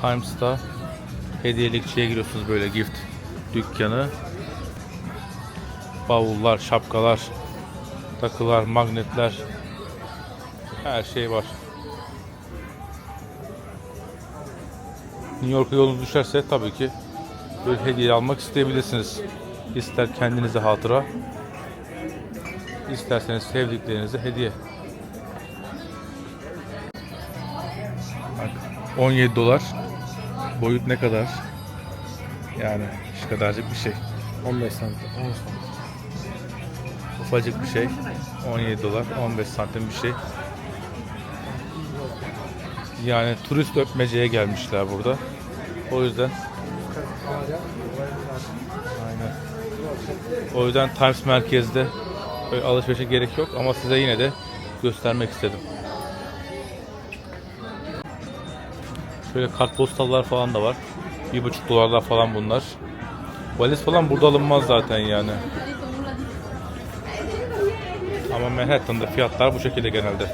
Times'ta hediyelikçiye giriyorsunuz böyle gift dükkanı. Bavullar, şapkalar, takılar, magnetler her şey var. New York'a yolunuz düşerse tabii ki böyle hediye almak isteyebilirsiniz. İster kendinize hatıra, isterseniz sevdiklerinize hediye. Bak 17 dolar. Boyut ne kadar? Yani şu kadarcık bir şey. 15 santim. 10 santim. Ufacık bir şey. 17 dolar. 15 santim bir şey. Yani turist öpmeceye gelmişler burada. O yüzden Aynen. O yüzden Times merkezde alışverişe gerek yok ama size yine de göstermek istedim. Şöyle kartpostallar falan da var. Bir buçuk dolarlar falan bunlar. Valiz falan burada alınmaz zaten yani. Ama Manhattan'da fiyatlar bu şekilde genelde.